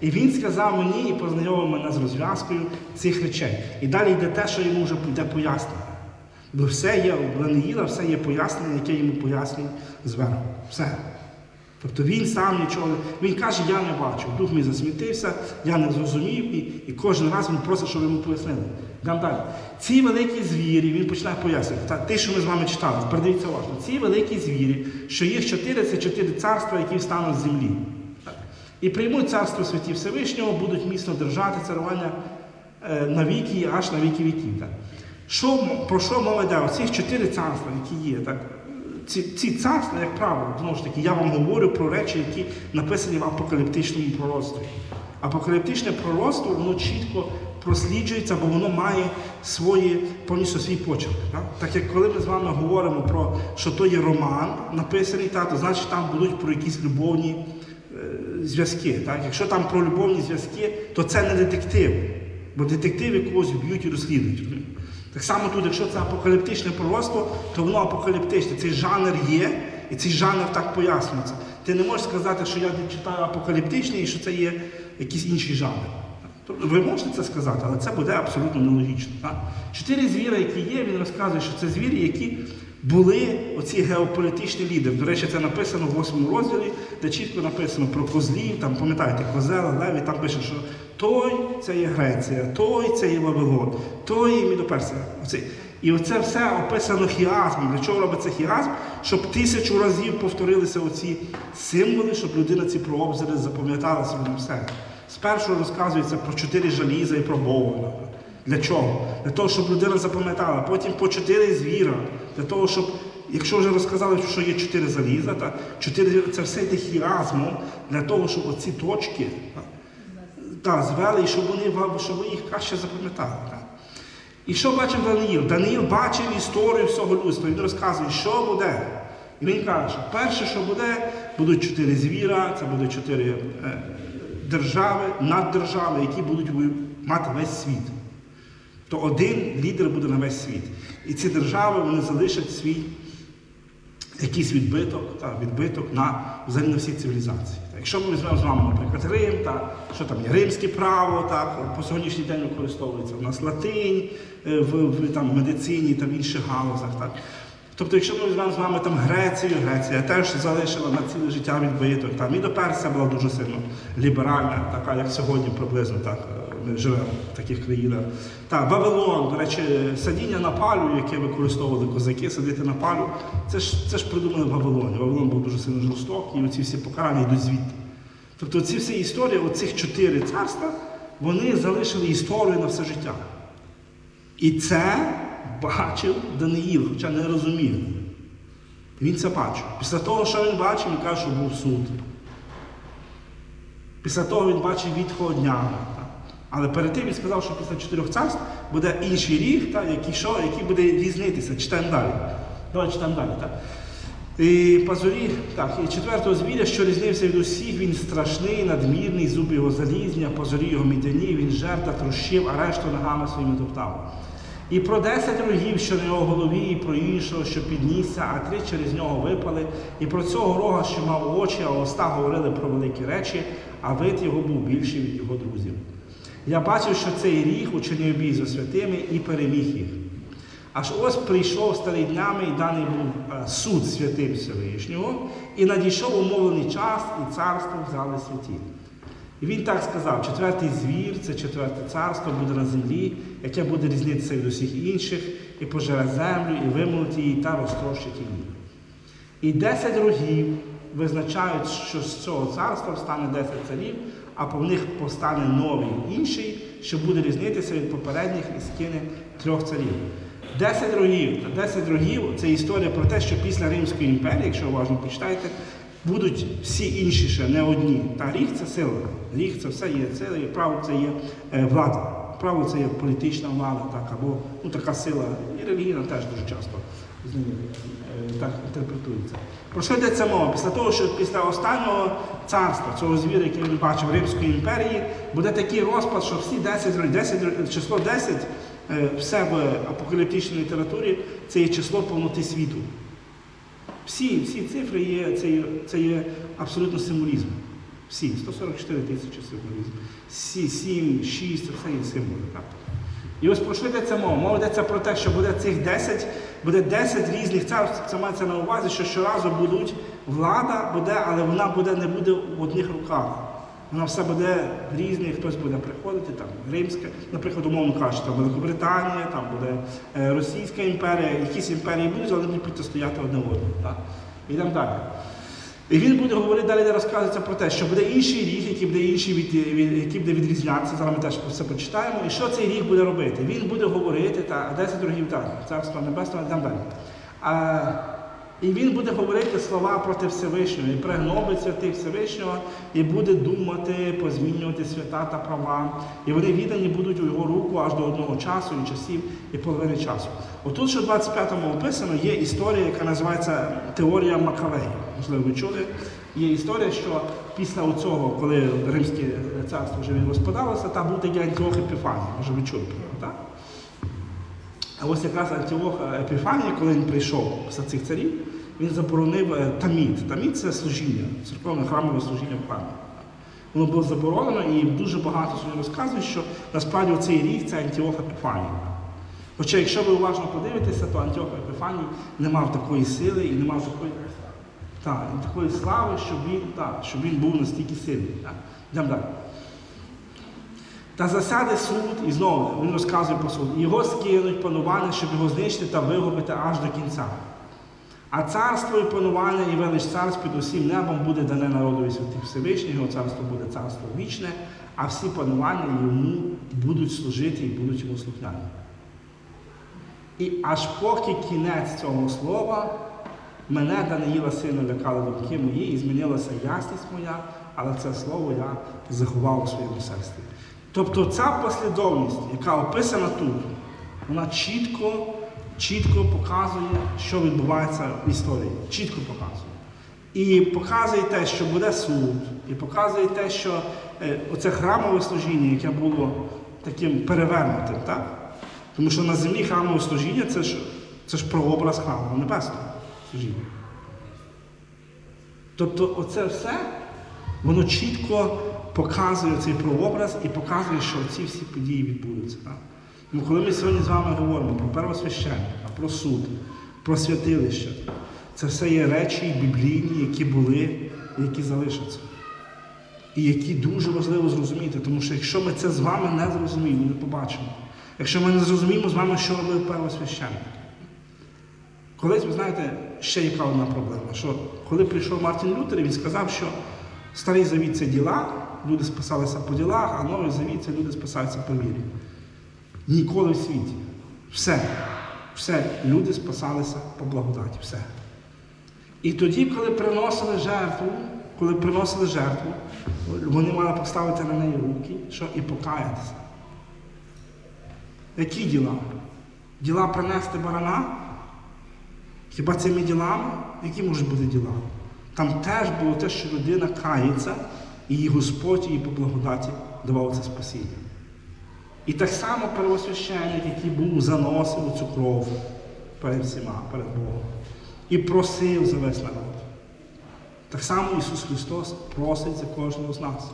І він сказав мені і познайомив мене з розв'язкою цих речей. І далі йде те, що йому вже йде пояснення. Бо все є у Даниїла, все є пояснення, яке йому пояснює зверху. Все. Тобто він сам нічого. не- Він каже, я не бачу. Дух мій засмітився, я не зрозумів, і, і кожен раз він просить, щоб йому пояснили. Йдемо далі. Ці великі звірі, він починає пояснювати. Та, те, що ми з вами читали, передивіться уважно. Ці великі звірі, що їх чотири, це чотири царства, які встануть з землі. І приймуть царство святі Всевишнього, будуть міцно держати царування е, на віки, аж на віки віків. Так. Що, про що мова йде? Оці чотири царства, які є, так? Ці, ці царства, як правило, знову ж таки, я вам говорю про речі, які написані в апокаліптичному пророцтві. Апокаліптичне пророцтво, воно чітко просліджується, бо воно має свої, повністю свій почерк. Так? так як коли ми з вами говоримо про що то є роман написаний, так, то значить там будуть про якісь любовні е, зв'язки. Так? Якщо там про любовні зв'язки, то це не детектив. Бо детективи когось б'ють і розслідують. Так само тут, якщо це апокаліптичне пророцтво, то воно апокаліптичне. Цей жанр є, і цей жанр так пояснюється. Ти не можеш сказати, що я читаю апокаліптичний і що це є якийсь інший жанр. Тобто ви можете це сказати, але це буде абсолютно нелогічно. Так? Чотири звіри, які є, він розказує, що це звірі, які були оці геополітичні лідери. До речі, це написано в восьмому розділі, де чітко написано про козлів, там пам'ятаєте, козел, леві, там пише, що той це є Греція, той це є Вавилон, той є Мідоперсія. І оце все описано хіазмом. Для чого робиться хіазм? Щоб тисячу разів повторилися оці символи, щоб людина ці прообзори запам'ятала на все. Спершу розказується про чотири жаліза і про Бога. Для чого? Для того, щоб людина запам'ятала. Потім по чотири звіра. Для того, щоб, якщо вже розказали, що є чотири заліза, та чотири це все йде хіазмом для того, щоб оці точки та, та, звели, і щоб вони щоб ви їх краще запам'ятали. Та. І що бачив Даниїл? Даниїл бачив історію всього людства. Він розказує, що буде. І він каже, перше, що буде, будуть чотири звіра, це будуть чотири е, держави, наддержави, які будуть мати весь світ. То один лідер буде на весь світ. І ці держави вони залишать свій якийсь відбиток, та, відбиток на взагалі на всі цивілізації. Так, Якщо ми візьмемо з вами, наприклад, Рим, та, що там є римське право, так, по сьогоднішній день використовується у нас латинь е, в, в там, медицині та в інших галузах. Так. Тобто, якщо ми візьмемо з вами там Грецію, Греція теж залишила на ціле життя відбиток. Там і до Персія була дуже сильно ліберальна, така як сьогодні приблизно так. Ми живемо в таких країнах. Так, Вавилон, до речі, сидіння на палю, яке використовували козаки, сидіти на палю, це ж, це ж придумали в Вавилоні. Вавилон був дуже сильно жорстокий, і оці всі покарання йдуть звідти. Тобто ці всі історії, оцих чотири царства, вони залишили історію на все життя. І це бачив Даниїл, хоча не розумів. Він це бачив. Після того, що він бачив, він каже, що був суд. Після того він бачив відход днями. так. Але перед тим він сказав, що після чотирьох царств буде інший ріг, так, який, що, який буде різнитися. Читаємо далі. Давай читаємо далі. Так. І пазурі, так, і четвертого звіря, що різнився від усіх, він страшний, надмірний, зуби його залізні, а позорі його мідяні, він жерта трощив, а решту ногами своїми топтав. І про десять рогів, що на його голові, і про іншого, що піднісся, а три через нього випали, і про цього рога, що мав очі, а уста говорили про великі речі, а вид його був більший від його друзів. Я бачив, що цей ріг учинив бій зі святими і переміг їх. Аж ось прийшов старий днями, і даний був е, суд святим Всевишнього, і надійшов умовлений час, і царство взяли святі. І він так сказав: четвертий звір, це четверте царство, буде на землі, яке буде різнитися від усіх інших, і пожере землю, і вимолить її та розтрощить її. І десять рогів визначають, що з цього царства встане десять царів, а по них повстане новий інший, що буде різнитися від попередніх і скине трьох царів. Десять рогів. Та Десять рогів це історія про те, що після Римської імперії, якщо уважно почитаєте, будуть всі інші ще не одні. Та ріг це сила. Ріг це все є сила, і право це є е, влада. Право це є політична влада, так, або ну, така сила, і релігійна теж дуже часто так інтерпретується. Про що йдеться мова? Після того, що після останнього царства, цього звіра, який він бачив Римської імперії, буде такий розпад, що всі 10, 10 число 10 е, в апокаліптичній літературі це є число повноти світу. Всі, всі цифри є, це є, це є абсолютно символізм. Всі, 144 тисячі символізм. Всі, 7, 6, це все є символи. І ось про що йдеться мова? Мова йдеться про те, що буде цих 10, буде 10 різних царств. Це мається на увазі, що щоразу будуть влада буде, але вона буде не буде в одних руках. Вона все буде різне, хтось буде приходити, там Римська, наприклад, умовно кажучи, там Великобританія, там буде е, Російська імперія, якісь імперії будуть, але будуть протистояти одне одному. Йдемо далі. І він буде говорити далі, де розказується про те, що буде інший ріг, який буде інший від, який буде відрізнятися. Зараз ми теж про це почитаємо. І що цей ріг буде робити? Він буде говорити, та 10 рогів так, царство небесного, там далі. І він буде говорити слова проти Всевишнього, і пригнобить святих Всевишнього, і буде думати, позмінювати свята та права. І вони віддані будуть у його руку аж до одного часу, і часів, і половини часу. Отут, що в 25-му описано, є історія, яка називається теорія Макавея. Можливо, ви чули. Є історія, що після цього, коли Римське царство вже розпадалося, там був такий Антіох Епіфаній. Може, ви чули? А ось якраз Антіох Епіфаній, коли він прийшов після цих царів, він заборонив е, тамід. Тамід це служіння, церковне храмове служіння в храмі. Воно було заборонено і дуже багато сьогодні розказують, що насправді цей рік це Антіох Епіфаній. Хоча, якщо ви уважно подивитеся, то Антіох Епіфаній не мав такої сили і не мав такої, так, і такої слави, щоб він, так, щоб він був настільки сильний. Йдемо далі. Та засяде суд, і знову він розказує про суд. Його скинуть панування, щоб його знищити та вигубити аж до кінця. А царство і панування і велич царств під усім небом буде дане народові святих Всевишніх, його царство буде царство вічне, а всі панування йому будуть служити і будуть йому слухняні. І аж поки кінець цього слова, мене Даниїла сильно лякали думки мої, і змінилася ясність моя, але це слово я заховав у своєму серці. Тобто ця послідовність, яка описана тут, вона чітко, чітко показує, що відбувається в історії. Чітко показує. І показує те, що буде суд, і показує те, що е, оце храмове служіння, яке було таким перевернутим, так? Тому що на землі храмове служіння це ж, це ж прообраз храму небесного служіння. Тобто оце все, воно чітко показує цей прообраз і показує, що ці всі події відбудуться. Так? Тому коли ми сьогодні з вами говоримо про первосвященника, про суд, про святилище, це все є речі біблійні, які були які залишаться. І які дуже важливо зрозуміти, тому що якщо ми це з вами не зрозуміємо, не побачимо, якщо ми не зрозуміємо з вами, що робив первосвященник. Колись, ви знаєте, ще яка одна проблема, що коли прийшов Мартін Лютер, він сказав, що старий завіт це діла, люди спасалися по ділах, а новий завіт це люди спасаються по вірі. Ніколи в світі. Все. Все, люди спасалися по благодаті. Все. І тоді, коли приносили жертву, коли приносили жертву, вони мали поставити на неї руки, що і покаятися. Які діла? Діла принести барана? Хіба цими ділами? Які можуть бути діла? Там теж було те, що людина кається, і її Господь їй по благодаті давав це спасіння. І так само первосвященник, який був, заносив цю кров перед всіма, перед Богом. І просив за весь народ. Так само Ісус Христос просить за кожного з нас.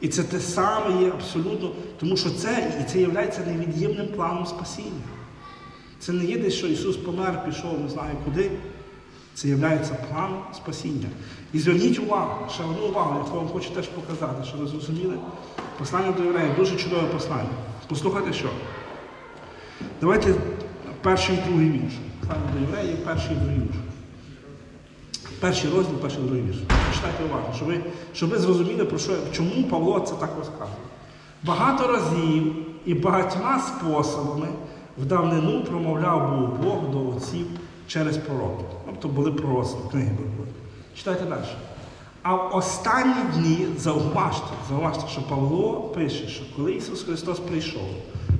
І це те саме є абсолютно, тому що це, і це є невід'ємним планом спасіння. Це не є десь, що Ісус помер, пішов, не знаю куди. Це є планом спасіння. І зверніть увагу, ще одну увагу, яку вам хочу теж показати, щоб ви зрозуміли. Послання до євреїв дуже чудове послання. Послухайте що. Давайте перший і другий вірш. Послання до євреїв, перший і другий вірш. Перший розділ, перший другий вірш. Почитайте уважно, щоб ви, щоб ви зрозуміли, про що, чому Павло це так розказує. Багато разів і багатьма способами в давнину промовляв був Бог до отців через пророків. Тобто були пророцтва, книги були. Читайте далі. А в останні дні зауважте, зауважте, що Павло пише, що коли Ісус Христос прийшов,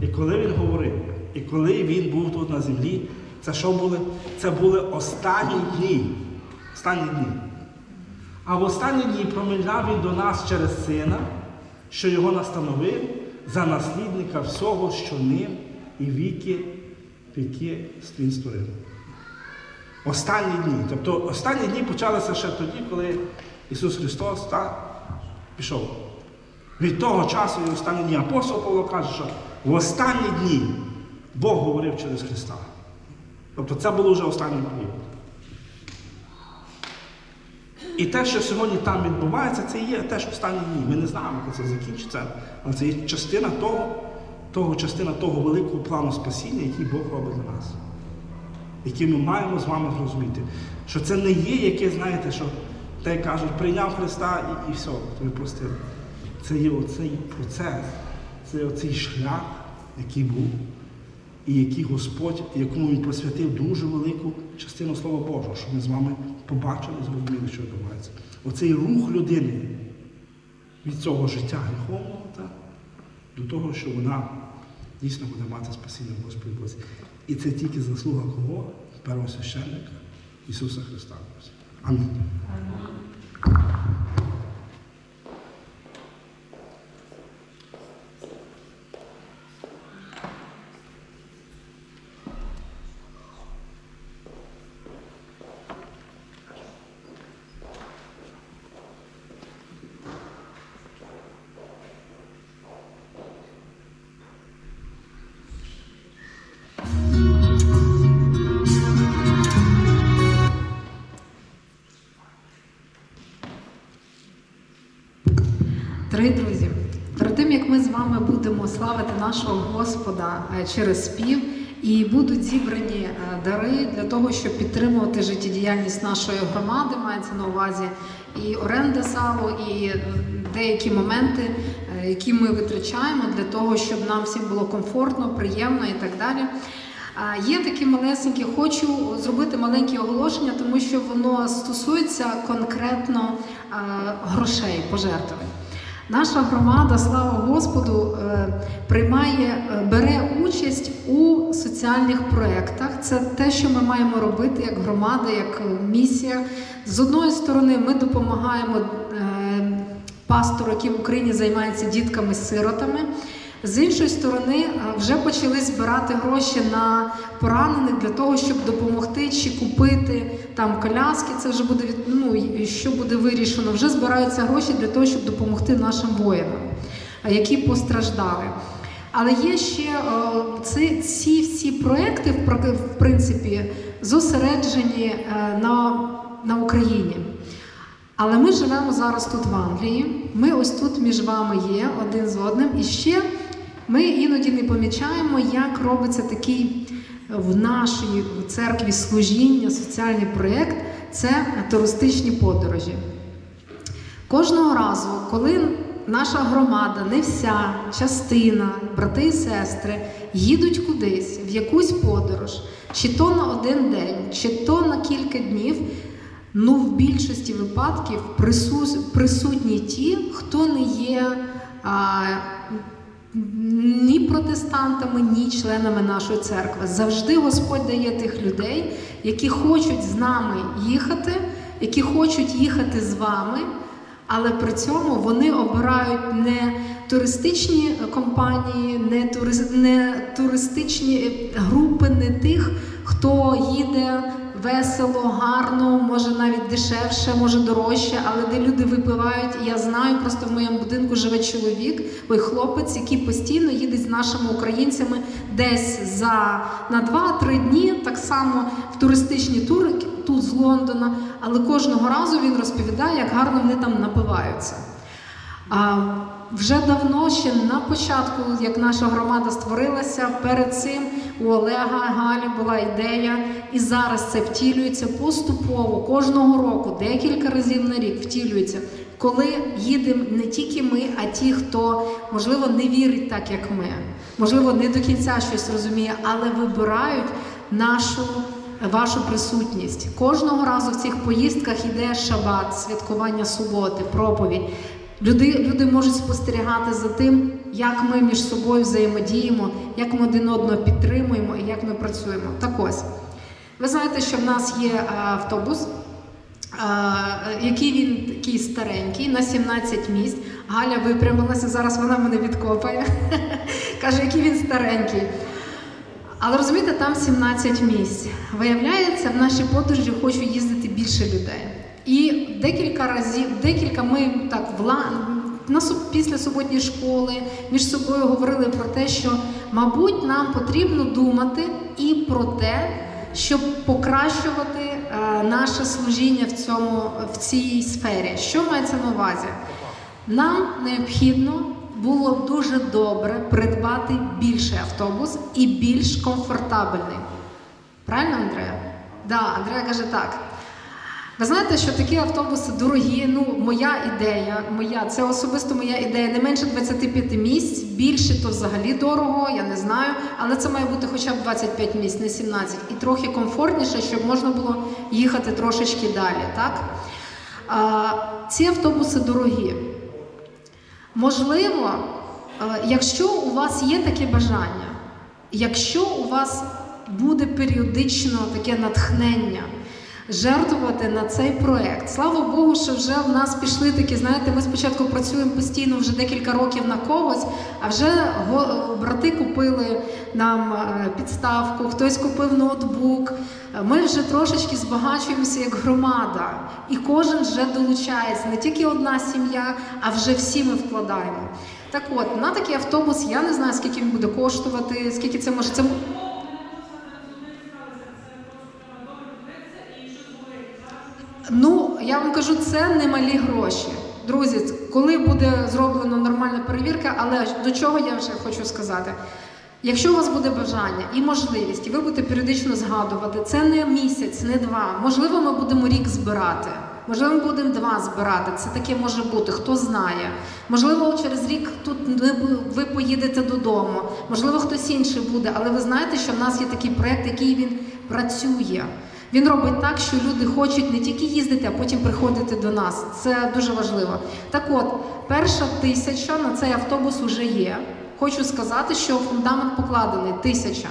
і коли Він говорив, і коли Він був тут на землі, це що були? Це були останні дні. Останні дні. А в останні дні промовляв він до нас через сина, що його настановив за наслідника всього, що ним і віки, віки він створив. Останні дні. Тобто останні дні почалися ще тоді, коли Ісус Христос так, пішов. Від того часу і останні дні. Апостол Павло каже, що в останні дні Бог говорив через Христа. Тобто це було вже останній період. І те, що сьогодні там відбувається, це є теж останні дні. Ми не знаємо, коли це закінчиться, але це є частина того, того, частина того великого плану спасіння, який Бог робить для нас. Який ми маємо з вами зрозуміти. Що це не є яке, знаєте, що те кажуть, прийняв Христа і, і все, тобі простили. Це є оцей процес, це оцей шлях, який був, і який Господь, якому Він присвятив дуже велику частину Слова Божого, щоб ми з вами побачили, зрозуміли, що відбувається. Оцей рух людини від цього життя гріховного до того, що вона дійсно буде мати спасіння в Господі Бозі. І це тільки заслуга кого? Першого священника Ісуса Христа. Амінь. Дорогі друзі, перед тим як ми з вами будемо славити нашого Господа е, через спів, і будуть зібрані е, дари для того, щоб підтримувати життєдіяльність нашої громади, мається на увазі і оренда залу, і е, деякі моменти, які ми витрачаємо для того, щоб нам всім було комфортно, приємно і так далі. Є такі малесенькі, хочу зробити маленьке оголошення, тому що воно стосується конкретно грошей, пожертвувань. Наша громада, слава Господу, е, приймає, е, бере участь у соціальних проєктах. Це те, що ми маємо робити як громада, як е, місія. З одної сторони, ми допомагаємо пастору, який в Україні займається дітками-сиротами. З іншої сторони, е, вже почали збирати гроші на поранених для того, щоб допомогти чи купити там коляски. Це вже буде від- ну, що буде вирішено. Вже збираються гроші для того, щоб допомогти нашим воїнам, е, які постраждали. Але є ще е, ці, всі проекти, в принципі, зосереджені на, на Україні. Але ми живемо зараз тут в Англії. Ми ось тут між вами є один з одним. І ще ми іноді не помічаємо, як робиться такий в нашій церкві служіння, соціальний проєкт це туристичні подорожі. Кожного разу, коли наша громада, не вся частина, брати і сестри їдуть кудись в якусь подорож, чи то на один день, чи то на кілька днів, ну в більшості випадків присутні ті, хто не є ні протестантами, ні членами нашої церкви. Завжди Господь дає тих людей, які хочуть з нами їхати, які хочуть їхати з вами. Але при цьому вони обирають не туристичні компанії, не, турист, не туристичні групи, не тих, хто їде весело, гарно, може навіть дешевше, може дорожче, але де люди випивають. І я знаю, просто в моєму будинку живе чоловік, ой, хлопець, який постійно їде з нашими українцями десь за на 2-3 дні, так само в туристичні тури тут з Лондона. Але кожного разу він розповідає, як гарно вони там напиваються. А вже давно, ще на початку, як наша громада створилася, перед цим у Олега Галі була ідея, і зараз це втілюється поступово кожного року, декілька разів на рік втілюється. Коли їдемо не тільки ми, а ті, хто можливо не вірить так, як ми, можливо, не до кінця щось розуміє, але вибирають нашу вашу присутність. Кожного разу в цих поїздках іде шабат, святкування суботи, проповідь. Люди, люди можуть спостерігати за тим, як ми між собою взаємодіємо, як ми один одного підтримуємо і як ми працюємо. Так ось, ви знаєте, що в нас є е, автобус, е, який він такий старенький, на 17 місць. Галя випрямилася, зараз вона мене відкопає. Каже, який він старенький. Але розумієте, там 17 місць. Виявляється, в нашій подорожі хочу їздити більше людей. І декілька разів, декілька ми так вла... після суботньої школи між собою говорили про те, що, мабуть, нам потрібно думати і про те, щоб покращувати е, наше служіння в цьому в цій сфері. Що мається на увазі? Нам необхідно було б дуже добре придбати більший автобус і більш комфортабельний. Правильно, Андрея? Да, Андрея каже так. Ви знаєте, що такі автобуси дорогі. Ну, моя ідея, моя, це особисто моя ідея, не менше 25 місць, більше то взагалі дорого, я не знаю. Але це має бути хоча б 25 місць, не 17. І трохи комфортніше, щоб можна було їхати трошечки далі. Так? А, ці автобуси дорогі. Можливо, е, якщо у вас є таке бажання, якщо у вас буде періодично таке натхнення жертвувати на цей проект, слава Богу, що вже в нас пішли такі, знаєте, ми спочатку працюємо постійно вже декілька років на когось, а вже брати купили нам е, підставку, хтось купив ноутбук. Ми вже трошечки збагачуємося як громада, і кожен вже долучається, не тільки одна сім'я, а вже всі ми вкладаємо. Так от, на такий автобус я не знаю, скільки він буде коштувати, скільки це може. Це... Ну, я вам кажу, це не малі гроші. Друзі, коли буде зроблена нормальна перевірка, але до чого я вже хочу сказати? Якщо у вас буде бажання і можливість, і ви будете періодично згадувати, це не місяць, не два. Можливо, ми будемо рік збирати. Можливо, ми будемо два збирати. Це таке може бути, хто знає. Можливо, через рік тут ви поїдете додому. Можливо, хтось інший буде. Але ви знаєте, що в нас є такий проект, який він працює. Він робить так, що люди хочуть не тільки їздити, а потім приходити до нас. Це дуже важливо. Так от, перша тисяча на цей автобус вже є. Хочу сказати, що фундамент покладений тисяча.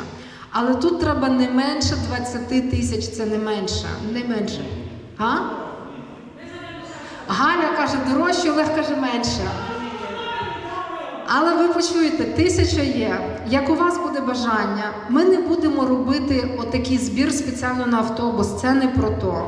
Але тут треба не менше 20 тисяч, це не менше. Не менше. А? Галя каже дорожче, Олег каже менше. Але ви почуєте, тисяча є. Як у вас буде бажання, ми не будемо робити отакий збір спеціально на автобус. Це не про то.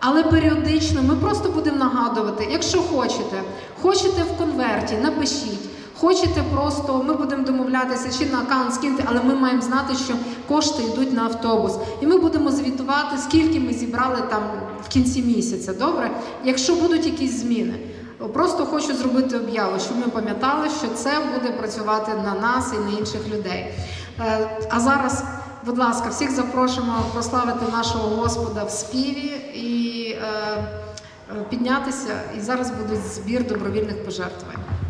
Але періодично ми просто будемо нагадувати, якщо хочете, хочете в конверті, напишіть. Хочете просто, ми будемо домовлятися чи на аккаунт скиньте, але ми маємо знати, що кошти йдуть на автобус. І ми будемо звітувати, скільки ми зібрали там в кінці місяця. Добре? Якщо будуть якісь зміни. Просто хочу зробити об'яву, щоб ми пам'ятали, що це буде працювати на нас і на інших людей. Е, А зараз, будь ласка, всіх запрошуємо прославити нашого Господа в співі і е, е, піднятися. І зараз буде збір добровільних пожертвувань.